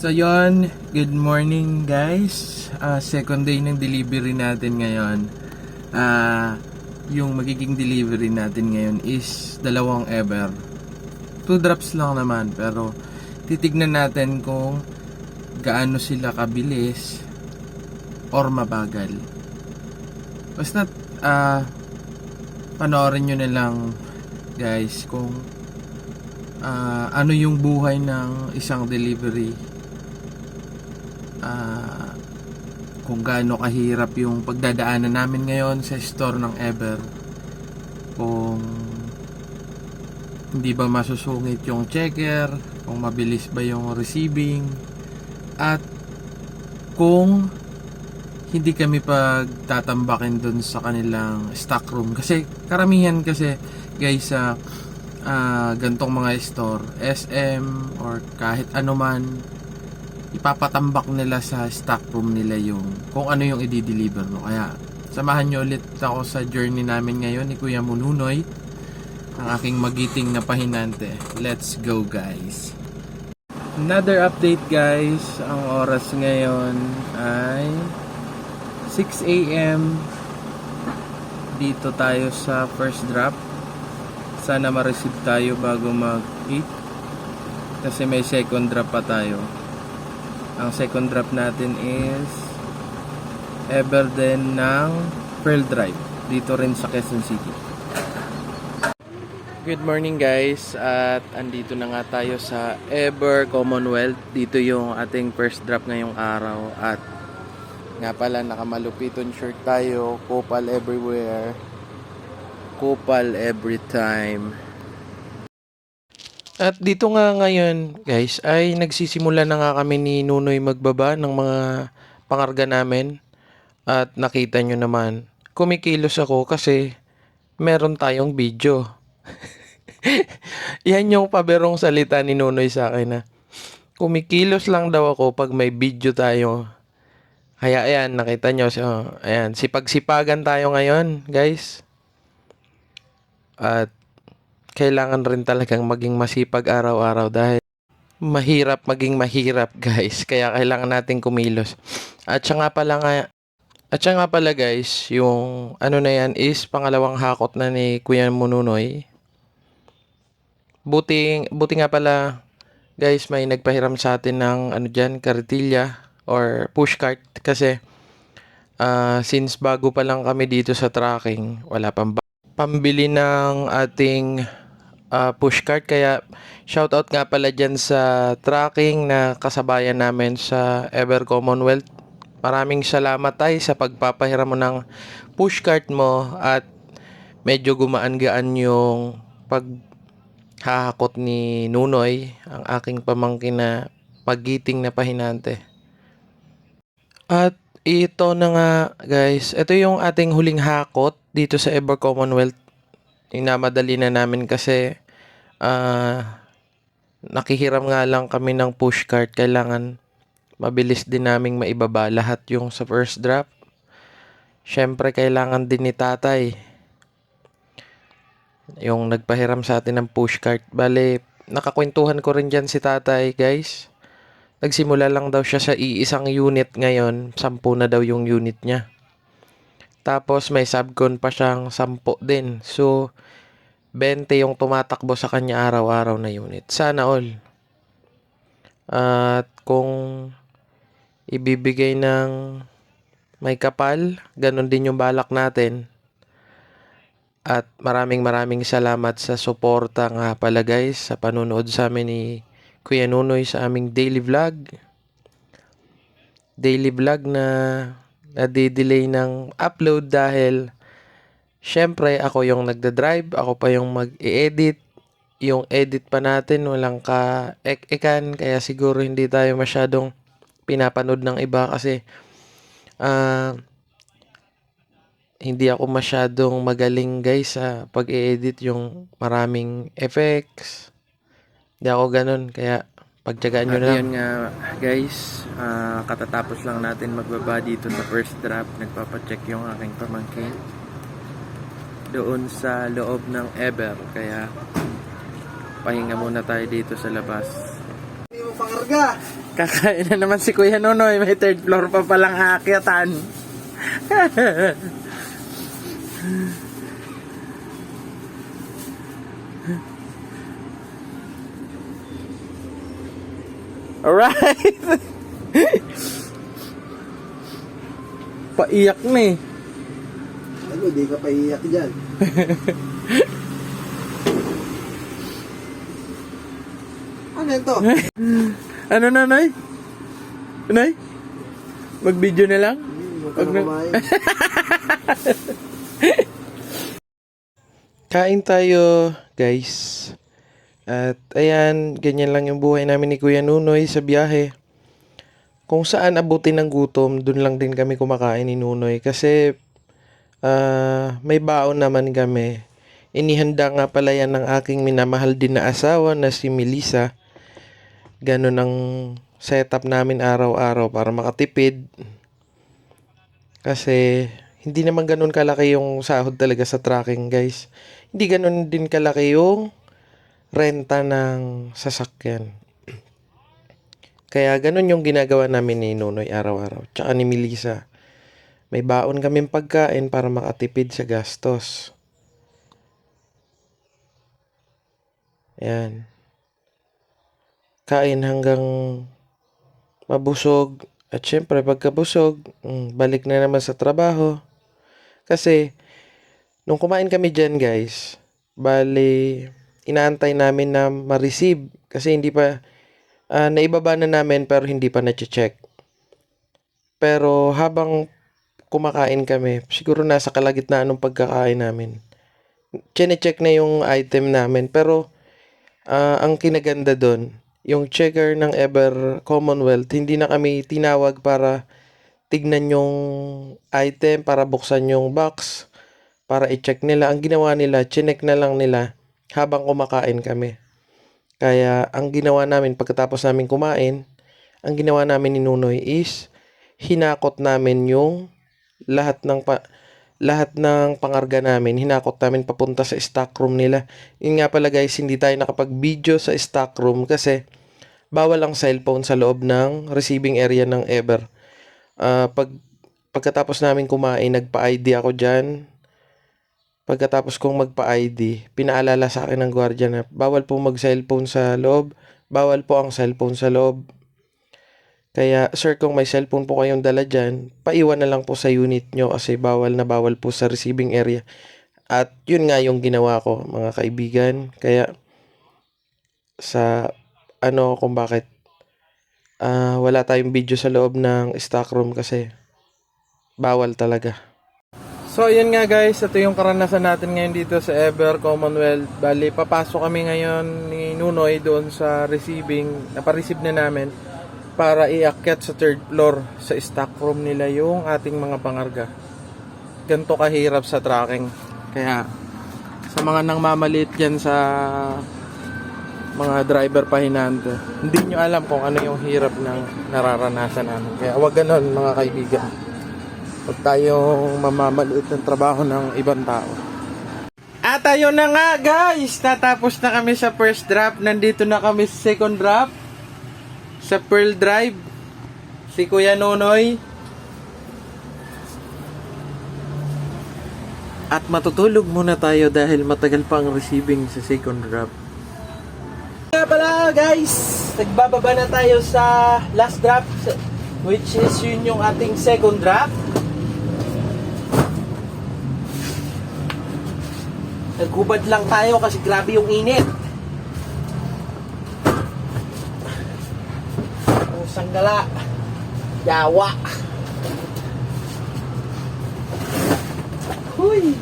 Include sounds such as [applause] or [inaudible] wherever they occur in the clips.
So yon, good morning guys. Ah, second day ng delivery natin ngayon. Ah, yung magiging delivery natin ngayon is dalawang ever. Two drops lang naman pero titignan natin kung gaano sila kabilis or mabagal. Basta ah panoorin nyo na lang guys kung ah, ano yung buhay ng isang delivery ah, kung gaano kahirap yung pagdadaanan namin ngayon sa store ng Ever kung hindi ba masusungit yung checker kung mabilis ba yung receiving at kung hindi kami pagtatambakin dun sa kanilang stock room. Kasi karamihan kasi guys sa ah, gantong mga store SM or kahit ano man ipapatambak nila sa stock room nila yung kung ano yung i-deliver no. Kaya samahan nyo ulit ako sa journey namin ngayon ni Kuya Mununoy ang aking magiting na pahinante. Let's go guys! Another update guys. Ang oras ngayon ay 6 a.m. Dito tayo sa first drop. Sana ma-receive tayo bago mag 8 kasi may second drop pa tayo. Ang second drop natin is Everden ng Pearl Drive dito rin sa Quezon City. Good morning guys at andito na nga tayo sa Ever Commonwealth. Dito yung ating first drop ngayong araw at nga pala nakamalupiton shirt tayo, kupal everywhere, kupal every time. At dito nga ngayon, guys, ay nagsisimula na nga kami ni Nunoy magbaba ng mga pangarga namin. At nakita nyo naman, kumikilos ako kasi meron tayong video. [laughs] Yan yung paberong salita ni Nunoy sa akin na kumikilos lang daw ako pag may video tayo. Kaya ayan, nakita nyo. So, ayan, sipag-sipagan tayo ngayon, guys. At kailangan rin talagang maging masipag araw-araw dahil mahirap maging mahirap guys. [laughs] Kaya kailangan natin kumilos. At siya nga pala nga at siya nga pala guys yung ano na yan is pangalawang hakot na ni Kuya Mununoy. Buti buti nga pala guys may nagpahiram sa atin ng ano dyan karitilya or pushcart kasi ah, since bago pa lang kami dito sa tracking wala pang pambili ng ating ah, pushcart kaya shoutout nga pala dyan sa tracking na kasabayan namin sa Ever Commonwealth. Maraming salamat tay sa pagpapahiram mo ng pushcart mo at medyo gumaan-gaan yung paghahakot ni Nunoy, ang aking pamangkin na magiting na pahinante. At ito na nga guys, ito yung ating huling hakot dito sa Ever Commonwealth inamadali na namin kasi ah nakihiram nga lang kami ng pushcart. Kailangan mabilis din naming maibaba lahat yung sa first drop. Siyempre, kailangan din ni tatay yung nagpahiram sa atin ng pushcart. Bale, nakakwentuhan ko rin dyan si tatay, guys. Nagsimula lang daw siya sa iisang unit ngayon. Sampu na daw yung unit niya. Tapos may subcon pa siyang sampo din. So, 20 yung tumatakbo sa kanya araw-araw na unit. Sana all. At kung ibibigay ng may kapal, ganun din yung balak natin. At maraming maraming salamat sa suporta nga pala guys sa panunood sa amin ni Kuya Nunoy sa aming daily vlog. Daily vlog na nadidelay ng upload dahil syempre ako yung nagda-drive, ako pa yung mag-edit. Yung edit pa natin walang ka ek-ekan kaya siguro hindi tayo masyadong pinapanood ng iba kasi ah hindi ako masyadong magaling guys sa pag-edit yung maraming effects. Hindi ako ganun kaya pagtyagaan nyo na lang. nga guys, ah, katatapos lang natin magbaba dito sa first drop. Nagpapacheck yung aking pamangkin doon sa loob ng Ever. Kaya pahinga muna tayo dito sa labas. Hindi mo pangarga. Kakain na naman si Kuya Nonoy. May third floor pa palang aakyatan. [laughs] Alright. Paiyak na eh. Ano, di ka paiyak dyan. [laughs] ano ito? Ano na, Nay? Nay? Mag-video na lang? Huwag ka Wag na na- kumain. [laughs] Kain tayo, guys. At ayan, ganyan lang yung buhay namin ni Kuya Nunoy sa biyahe. Kung saan abutin ng gutom, dun lang din kami kumakain ni Nunoy. Kasi ah, may baon naman kami. Inihanda nga pala yan ng aking minamahal din na asawa na si Melissa. Ganon ang setup namin araw-araw para makatipid. Kasi hindi naman ganun kalaki yung sahod talaga sa tracking, guys. Hindi ganun din kalaki yung renta ng sasakyan. Kaya ganun yung ginagawa namin ni Nunoy araw-araw. Tsaka ni Melissa. May baon kaming pagkain para makatipid sa gastos. Ayan. Kain hanggang mabusog. At syempre, pagkabusog, mm, balik na naman sa trabaho. Kasi, nung kumain kami dyan, guys, bali, inaantay namin na ma-receive. Kasi hindi pa, ah, naibaba na namin pero hindi pa na-check. Pero habang kumakain kami, siguro nasa kalagitnaan ng pagkakain namin. Chine-check na yung item namin. Pero, ah, ang kinaganda doon, yung checker ng Ever Commonwealth, hindi na kami tinawag para tignan yung item, para buksan yung box, para i-check nila. Ang ginawa nila, chinek na lang nila habang kumakain kami. Kaya ang ginawa namin pagkatapos namin kumain, ang ginawa namin ni Nunoy is hinakot namin yung lahat ng pa, lahat ng pangarga namin, hinakot namin papunta sa stock room nila. Yun nga pala guys, hindi tayo nakapag-video sa stock room kasi bawal ang cellphone sa loob ng receiving area ng Ever. Ah, pag pagkatapos namin kumain, nagpa-ID ako diyan. Pagkatapos kong magpa-ID, pinaalala sa akin ng gwardiya na bawal po mag-cellphone sa loob, bawal po ang cellphone sa loob. Kaya, sir, kung may cellphone po kayong dala dyan, paiwan na lang po sa unit nyo kasi bawal na bawal po sa receiving area. At yun nga yung ginawa ko, mga kaibigan. Kaya, sa ano kung bakit ah, wala tayong video sa loob ng stock room kasi bawal talaga. So, yun nga guys, ito yung karanasan natin ngayon dito sa Ever Commonwealth. Bali, papasok kami ngayon ni Nunoy doon sa receiving, napareceive na namin para iakyat sa third floor sa stock room nila yung ating mga pangarga. Ganto kahirap sa tracking. Kaya, sa mga nang mamalit dyan sa mga driver pahinante, hindi nyo alam kung ano yung hirap ng nararanasan namin. Kaya wag ganon mga kaibigan. Huwag tayong mamamaliit ng trabaho ng ibang tao. At ayun na nga guys, natapos na kami sa first drop. Nandito na kami sa second drop. Sa Pearl Drive. Si Kuya Nonoy. At matutulog muna tayo dahil matagal pa ang receiving sa second drop. Kaya pala guys, nagbababa na tayo sa last drop which is yun yung ating second drop. Naghubad lang tayo kasi grabe yung init. Ang sanggala. Yawa. Huy.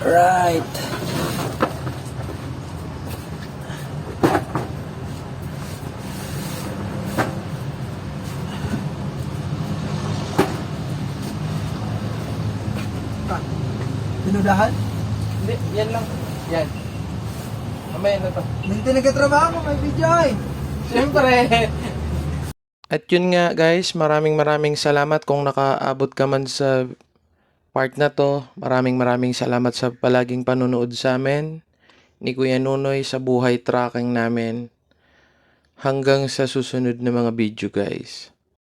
Right. Pinudahan? Hindi, yan lang. Yan. Mamaya na to. Hindi nagkatrabaho mo, may video eh. Siyempre. At yun nga guys, maraming maraming salamat kung nakaabot ka man sa part na to. Maraming maraming salamat sa palaging panunood sa amin. ni Kuya Nunoy sa buhay tracking namin hanggang sa susunod na mga video guys.